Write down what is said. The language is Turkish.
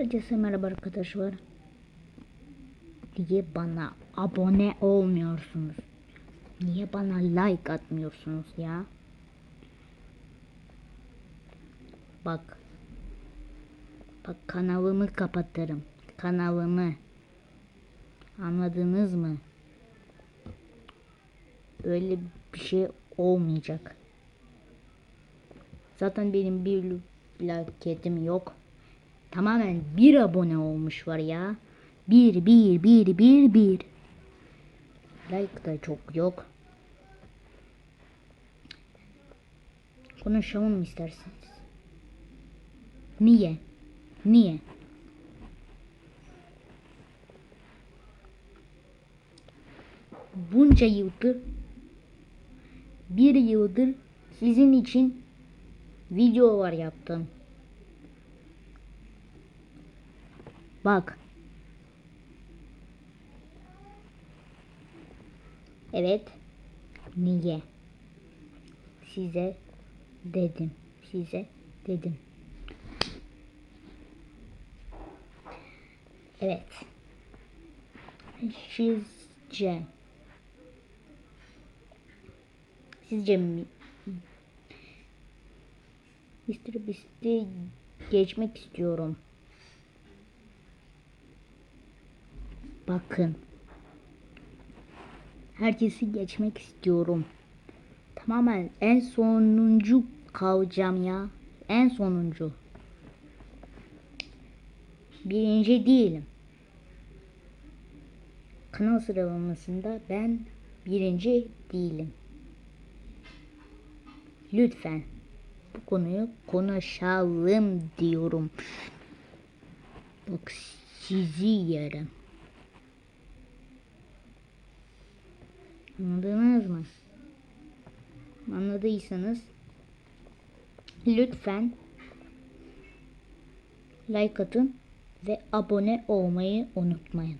Herkese merhaba arkadaşlar. Niye bana abone olmuyorsunuz? Niye bana like atmıyorsunuz ya? Bak. Bak kanalımı kapatırım. Kanalımı. Anladınız mı? Öyle bir şey olmayacak. Zaten benim bir plaketim yok. Tamamen bir abone olmuş var ya. Bir, bir, bir, bir, bir. Like da çok yok. Konuşalım isterseniz? Niye? Niye? Bunca yıldır bir yıldır sizin için videolar yaptım. Bak. Evet. Niye? Size dedim. Size dedim. Evet. Sizce Sizce mi Mr. Beast'i geçmek istiyorum. Bakın. Herkesi geçmek istiyorum. Tamamen en sonuncu kalacağım ya. En sonuncu. Birinci değilim. Kanal sıralamasında ben birinci değilim. Lütfen bu konuyu konuşalım diyorum. Bak sizi yerim. Anladınız mı? Anladıysanız lütfen like atın ve abone olmayı unutmayın.